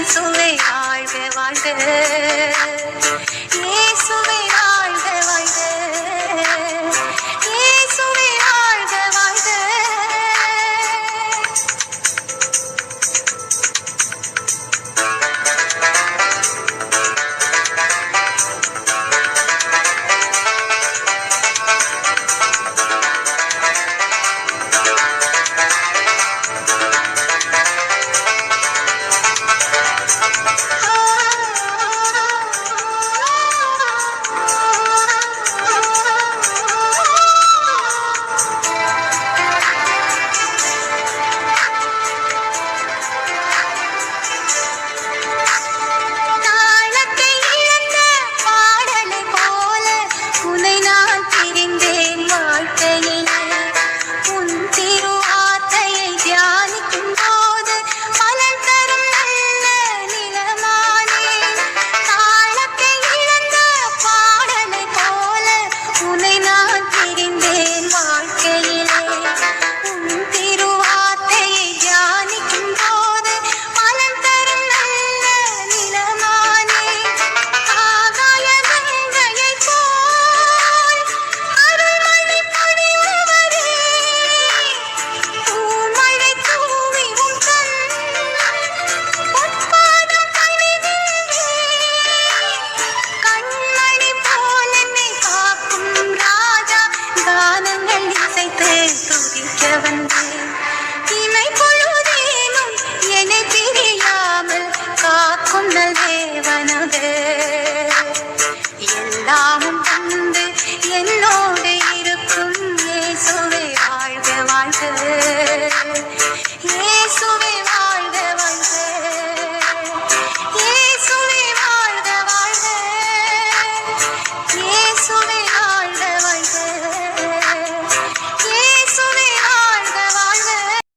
இயேசுவை வாழ்க வாழ்க. இயேசுவை